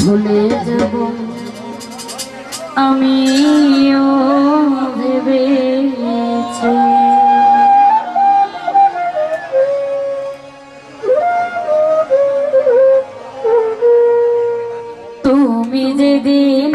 ভুলে যাব। আমিও ভেবেছি। তুমি যেদিন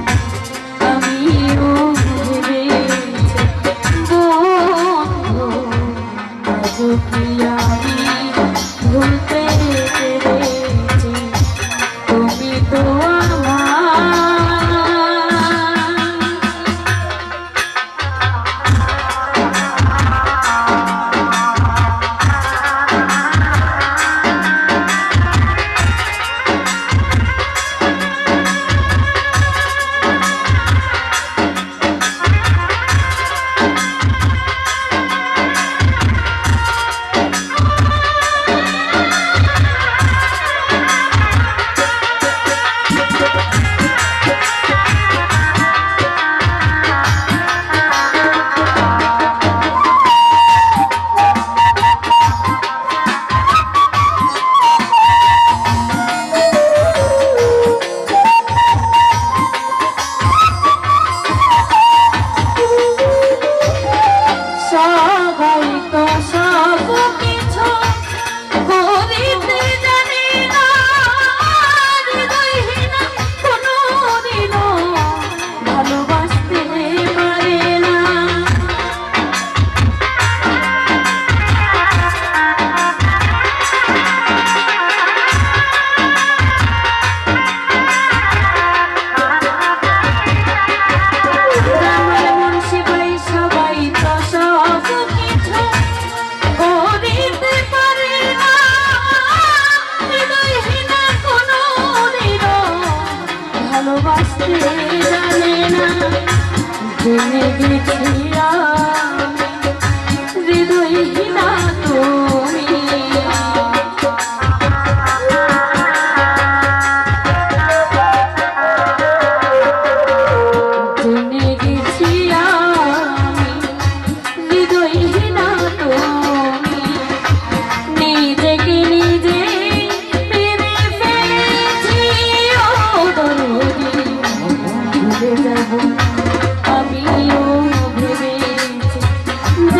তুমি বিচি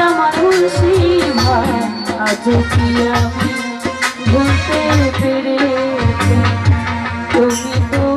আমার মুর্শিদ ভাই আজ কি আমি ভুলতে পেরেছি? তুমি তো